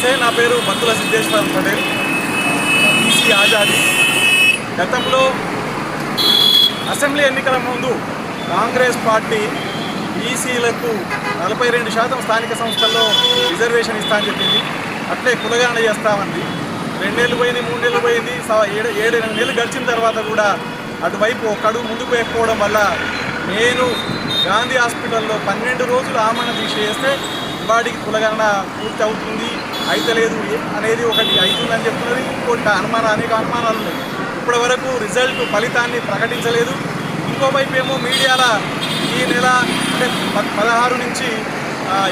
సే నా పేరు ఆకుల సిద్ధేశ్వర పటేల్. ఈసీ ఆజాదీ. గతంలో అసెంబ్లీ ఎన్నికల ముందు కాంగ్రెస్ పార్టీ ఈసీలకు నలభై రెండు శాతం స్థానిక సంస్థల్లో రిజర్వేషన్ ఇస్తా అని చెప్పింది. అట్లే కులగాన చేస్తామంది. రెండేళ్ళు పోయింది మూడేళ్ళు పోయింది ఏడు ఏడు ఎనిమిది నెలలు గడిచిన తర్వాత కూడా అటువైపు ఒక్కడు ముందుకు వేయకపోవడం వల్ల నేను గాంధీ హాస్పిటల్లో పన్నెండు రోజులు ఆమరణ దీక్ష చేస్తే వాడికి కులగణన పూర్తి అవుతుంది. అయితలేదు అనేది ఒకటి అవుతుందని చెప్తున్నది. ఇంకోటి అనుమానం అనేక అనుమానాలు ఉన్నాయి. ఇప్పటి వరకు రిజల్ట్ ఫలితాన్ని ప్రకటించలేదు. ఇంకోవైపు ఏమో మీడియాల ఈ నెల అంటే పదహారు నుంచి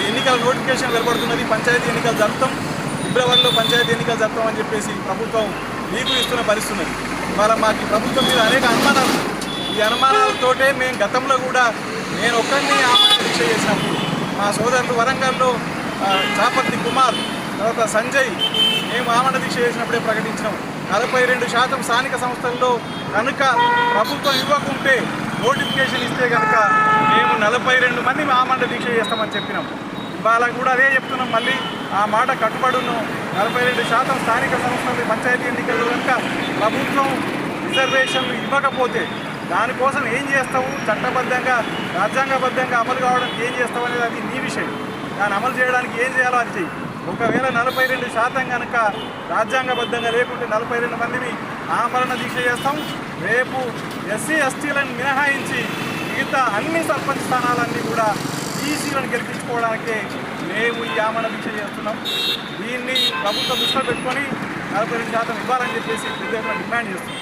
ఎన్నికల నోటిఫికేషన్ వెలువడుతున్నది. పంచాయతీ ఎన్నికలు జరుపుతాం. ఫిబ్రవరిలో పంచాయతీ ఎన్నికలు జరుపుతాం అని చెప్పేసి ప్రభుత్వం లీకులు ఇస్తున్న పరిస్థితి ఉన్నది ఇవాళ మాకు ప్రభుత్వం మీద అనేక అనుమానాలు ఈ అనుమానాలతోటే మేము గతంలో కూడా నేను ఒక్కరిని ఆమె దీక్ష చేసినప్పుడు మా సోదరులు వరంగల్లో చాపర్తి కుమార్ తర్వాత సంజయ్ మేము ఆమరణ దీక్ష చేసినప్పుడే ప్రకటించినాం. నలభై రెండు శాతం స్థానిక సంస్థల్లో కనుక ప్రభుత్వం ఇవ్వకుంటే నోటిఫికేషన్ ఇస్తే కనుక మేము నలభై రెండు మంది ఆమరణ దీక్ష చేస్తామని చెప్పినాం. ఇవాళ కూడా అదే చెప్తున్నాం. మళ్ళీ ఆ మాట కట్టుబడును. నలభై రెండు శాతం స్థానిక సంస్థలు పంచాయతీ ఎన్నికల్లో కనుక ప్రభుత్వం రిజర్వేషన్లు ఇవ్వకపోతే దానికోసం ఏం చేస్తావు? చట్టబద్ధంగా రాజ్యాంగబద్ధంగా అమలు కావడానికి ఏం చేస్తావు అనేది అది నీ విషయం. దాన్ని అమలు చేయడానికి ఏం చేయాలో అది చెయ్యి. ఒకవేళ నలభై రెండు శాతం కనుక రాజ్యాంగబద్ధంగా లేకుంటే నలభై రెండు మందిని ఆమరణ దీక్ష చేస్తాం. రేపు ఎస్సీ ఎస్టీలను మినహాయించి మిగతా అన్ని సర్పంచ్ స్థానాలన్నీ కూడా ఈసీలను గెలిపించుకోవడానికే మేము ఈ ఆమరణ దీక్ష చేస్తున్నాం. దీన్ని ప్రభుత్వం దృష్టిలో పెట్టుకొని నలభై రెండు శాతం ఇవ్వాలని చెప్పేసి పెద్ద డిమాండ్ చేస్తున్నాం.